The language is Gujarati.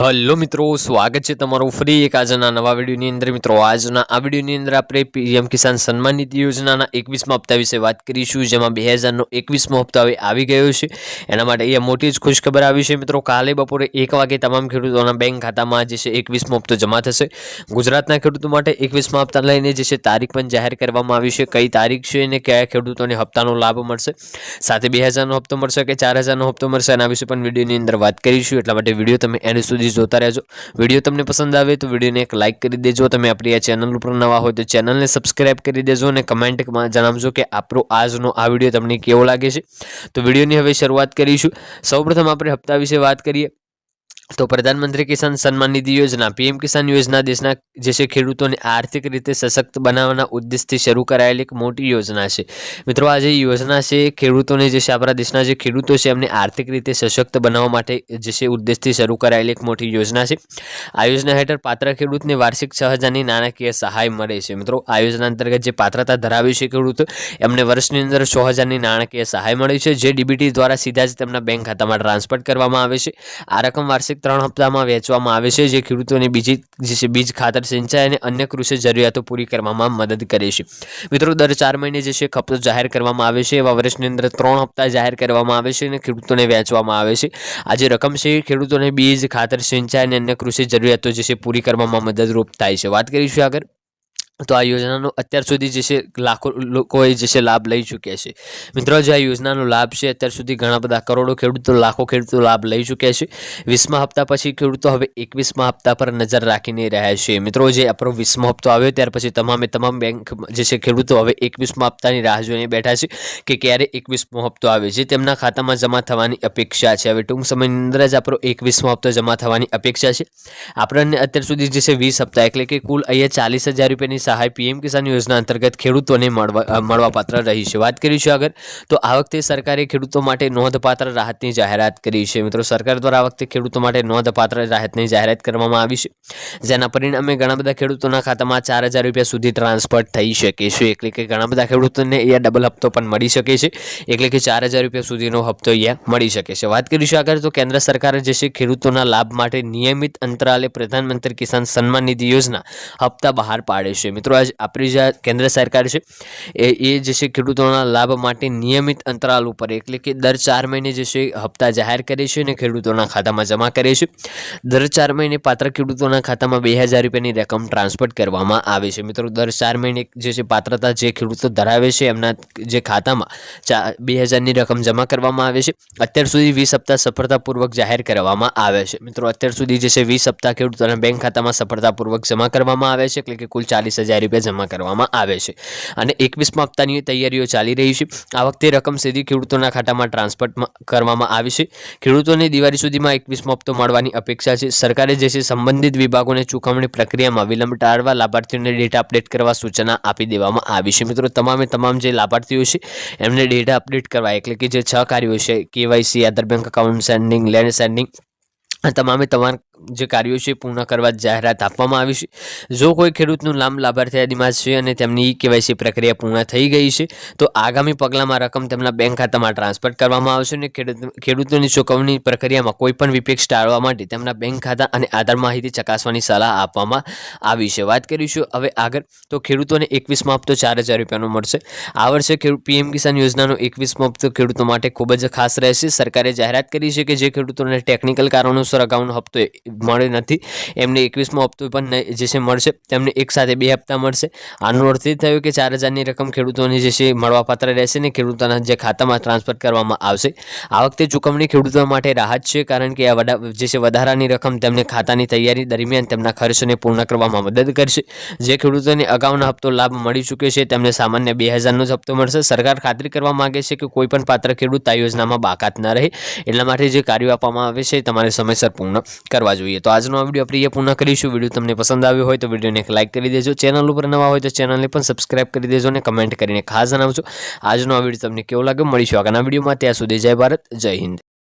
હલો મિત્રો, સ્વાગત છે તમારું ફરી એક આજના નવા વિડીયોની અંદર. મિત્રો, આજના આ વિડીયોની અંદર આપણે પીએમ કિસાન સન્માન નિધિ યોજનાના એકવીસમા હપ્તા વિશે વાત કરીશું, જેમાં બે હજારનો એકવીસમો હપ્તો હવે આવી ગયો છે. એના માટે અહીંયા મોટી જ ખુશખબર આવી છે. મિત્રો, કાલે બપોરે એક વાગે તમામ ખેડૂતોના બેંક ખાતામાં જે છે એકવીસમો હપ્તો જમા થશે. ગુજરાતના ખેડૂતો માટે એકવીસમા હપ્તા લઈને જે છે તારીખ પણ જાહેર કરવામાં આવી છે. કઈ તારીખ છે અને કયા ખેડૂતોને હપ્તાનો લાભ મળશે? સાથે બે હજારનો હપ્તો મળશે કે ચાર હજારનો હપ્તો મળશે? એના વિશે પણ વિડીયોની અંદર વાત કરીશું. એટલા માટે વીડિયો તમે એની સુધી જોતા રહેજો. વીડિયો તમને પસંદ આવે તો વિડીયોને એક લાઇક કરી દેજો. તમે આપણી આ ચેનલ ઉપર નવા હોય તો ચેનલને સબસ્ક્રાઇબ કરી દેજો અને કમેન્ટમાં જણાવજો કે આપણો આજનો આ વીડિયો તમને કેવો લાગે છે. તો વિડીયોની હવે શરૂઆત કરીશું. સૌપ્રથમ આપણે હપ્તા વિશે વાત કરીએ. તો પ્રધાનમંત્રી કિસાન સન્માન નિધિ યોજના, પીએમ કિસાન યોજના દેશના, જે છે ખેડૂતોને આર્થિક રીતે સશક્ત બનાવવાના ઉદ્દેશથી શરૂ કરાયેલી એક મોટી યોજના છે. મિત્રો, આ જે યોજના છે, ખેડૂતોને જે છે, આપણા દેશના જે ખેડૂતો છે, એમને આર્થિક રીતે સશક્ત બનાવવા માટે જે છે, ઉદ્દેશથી શરૂ કરાયેલી એક મોટી યોજના છે. આ યોજના હેઠળ પાત્ર ખેડૂતને વાર્ષિક છ હજારની નાણાકીય સહાય મળે છે. મિત્રો, આ યોજના અંતર્ગત જે પાત્રતા ધરાવે છે ખેડૂતો, એમને વર્ષની અંદર છ હજારની નાણાકીય સહાય મળે છે. જે ડીબીટી દ્વારા સીધા જ તેમના બેંક ખાતામાં ટ્રાન્સફર કરવામાં આવે છે. આ રકમ વાર્ષિક ત્રણ હપ્તામાં વહેંચવામાં આવે છે, જે ખેડૂતોને બીજી જે છે, બીજ, ખાતર, સિંચાઈ અને અન્ય કૃષિ જરૂરિયાતો પૂરી કરવામાં મદદ કરે છે. મિત્રો, દર ચાર મહિને જે છે હપ્તો જાહેર કરવામાં આવે છે. એવા વર્ષની અંદર ત્રણ હપ્તા જાહેર કરવામાં આવે છે અને ખેડૂતોને વહેંચવામાં આવે છે. આ જે રકમ છે, ખેડૂતોને બીજ, ખાતર, સિંચાઈ અને અન્ય કૃષિ જરૂરિયાતો જે છે, પૂરી કરવામાં મદદરૂપ થાય છે. વાત કરીશું આગળ. તો આ યોજનાનો અત્યાર સુધી જે છે, લાખો લોકોએ જે છે, લાભ લઈ ચૂક્યા છે. મિત્રો, જે આ યોજનાનો લાભ છે, અત્યાર સુધી ઘણા બધા કરોડો ખેડૂતો, લાખો ખેડૂતો લાભ લઈ ચૂક્યા છે. વીસમા હપ્તા પછી ખેડૂતો હવે એકવીસમા હપ્તા પર નજર રાખીને રહ્યા છે. મિત્રો, જે આપણો વીસમો હપ્તો આવ્યો, ત્યાર પછી તમામે તમામ બેંક જે છે, ખેડૂતો હવે એકવીસમા હપ્તાની રાહ જોઈને બેઠા છે કે ક્યારે એકવીસમો હપ્તો આવે છે. તેમના ખાતામાં જમા થવાની અપેક્ષા છે. હવે ટૂંક સમયની અંદર જ આપણો એકવીસમો હપ્તો જમા થવાની અપેક્ષા છે. આપણને અત્યાર સુધી જે છે, વીસ હપ્તા, એટલે કે કુલ અહીંયા ચાલીસ હજાર રૂપિયાની સહાય પીએમ કિસાન યોજના અંતર્ગત ખેડૂતોને મળવા મળવાપાત્ર રહી છે. વાત કરીશું આગળ, તો આ વખતે સરકારે ખેડૂતો માટે નોંધપાત્ર રાહતની જાહેરાત કરી છે. મિત્રો, સરકાર દ્વારા આ વખતે ખેડૂતો માટે નોંધપાત્ર રાહતની જાહેરાત કરવામાં આવી છે, જેના પરિણામે ઘણા બધા ખેડૂતોના ખાતામાં ચાર હજાર રૂપિયા સુધી ટ્રાન્સફર થઈ શકે છે. એટલે કે ઘણા બધા ખેડૂતોને અહીંયા ડબલ હપ્તો પણ મળી શકે છે. એટલે કે ચાર હજાર રૂપિયા સુધીનો હપ્તો અહીંયા મળી શકે છે. વાત કરીશું આગળ, તો કેન્દ્ર સરકારે જે છે ખેડૂતોના લાભ માટે નિયમિત અંતરાલે પ્રધાનમંત્રી કિસાન સન્માન નિધિ યોજના હપ્તા બહાર પાડે છે. મિત્રો, આજ આપણી જે કેન્દ્ર સરકાર છે, એ એ જે છે ખેડૂતોના લાભ માટે નિયમિત અંતરાલ ઉપર, એટલે કે દર ચાર મહિને જે છે હપ્તા જાહેર કરે છે અને ખેડૂતોના ખાતામાં જમા કરે છે. દર ચાર મહિને પાત્ર ખેડૂતોના ખાતામાં બે હજાર રૂપિયાની રકમ ટ્રાન્સફર કરવામાં આવે છે. મિત્રો, દર ચાર મહિને જે છે પાત્રતા જે ખેડૂતો ધરાવે છે, એમના જે ખાતામાં ચા, બે હજારની રકમ જમા કરવામાં આવે છે. અત્યાર સુધી વીસ હપ્તા સફળતાપૂર્વક જાહેર કરવામાં આવે છે. મિત્રો, અત્યાર સુધી જે છે વીસ હપ્તા ખેડૂતોના બેંક ખાતામાં સફળતાપૂર્વક જમા કરવામાં આવે છે, એટલે કે કુલ ચાલીસ હજાર રૂપિયા જમા કરવામાં આવે છે. અને એકવીસમાં હપ્તાની તૈયારીઓ ચાલી રહી છે. આ વખતે રકમ સીધી ખેડૂતોના ખાતામાં ટ્રાન્સફર કરવામાં આવી છે. ખેડૂતોને દિવાળી સુધીમાં એકવીસમો હપ્તો મળવાની અપેક્ષા છે. સરકારે જે છે સંબંધિત વિભાગોને ચૂકવણી પ્રક્રિયામાં વિલંબ ટાળવા લાભાર્થીઓને ડેટા અપડેટ કરવા સૂચના આપી દેવામાં આવી છે. મિત્રો, તમામે તમામ જે લાભાર્થીઓ છે, એમને ડેટા અપડેટ કરવા એટલે કે જે છ કાર્યો છે, KYC, Aadhaar, bank account sending, land sending તમામે તમામ જે કાર્યો છે પૂર્ણ કરવા જાહેરાત આપવામાં આવી છે. જો કોઈ ખેડૂતનું નામ લાભાર્થી યાદીમાં છે અને તેમની કેવાયસી પ્રક્રિયા પૂર્ણ થઈ ગઈ છે, તો આગામી પગલામાં રકમ તેમના બેંક ખાતામાં ટ્રાન્સફર કરવામાં આવશે અને ખેડૂત, ખેડૂતોની ચૂકવણી પ્રક્રિયામાં કોઈપણ વિપેક્ષ ટાળવા માટે તેમના બેંક ખાતા અને આધાર માહિતી ચકાસવાની સલાહ આપવામાં આવી છે. વાત કરીશું હવે આગળ, તો ખેડૂતોને એકવીસમાં હપ્તો ચાર હજાર રૂપિયાનો મળશે. આ વર્ષે પીએમ કિસાન યોજનાનો એકવીસમો હપ્તો ખેડૂતો માટે ખૂબ જ ખાસ રહેશે. સરકારે જાહેરાત કરી છે કે જે ખેડૂતોને ટેકનિકલ કારણોસર અગાઉનો હપ્તો મળે નથી. એમને એકવીસમો હપ્તો પણ જે છે મળશે. તેમને એક સાથે બે હપ્તા મળશે. આનો અર્થ એ થયો કે ચાર હજારની રકમ ખેડૂતોને જે છે મળવાપાત્ર રહેશે ને ખેડૂતોના જે ખાતામાં ટ્રાન્સફર કરવામાં આવશે. આ વખતે ચૂકવણી ખેડૂતો માટે રાહત છે કારણ કે આ જે છે વધારાની રકમ તેમને ખાતાની તૈયારી દરમિયાન તેમના ખર્ચને પૂર્ણ કરવામાં મદદ કરશે. જે ખેડૂતોને અગાઉના હપ્તો લાભ મળી ચૂક્યો છે, તેમને સામાન્ય બે હજારનો જ હપ્તો મળશે. સરકાર ખાતરી કરવા માગે છે કે કોઈપણ પાત્ર ખેડૂત આ યોજનામાં બાકાત ન રહે. એટલા માટે જે કાર્યો આપવામાં આવે છે, તમારે સમયસર પૂર્ણ કરવા જોઈએ. તો આજનો આ વીડિયો આપણે પૂર્ણ કરીશું. વીડિયો તમને પસંદ આવ્યો હોય તો વિડીયોને એક લાઇક કરી દેજો. ચેનલ ઉપર નવા હોય તો ચેનલને પણ સબસ્ક્રાઇબ કરી દેજો અને કમેન્ટ કરીને ખાસ જણાવજો. આજનો આ વીડિયો તમને કેવો લાગે મળીશું આગળના વિડીયોમાં. ત્યાં સુધી જય ભારત, જય હિન્દ.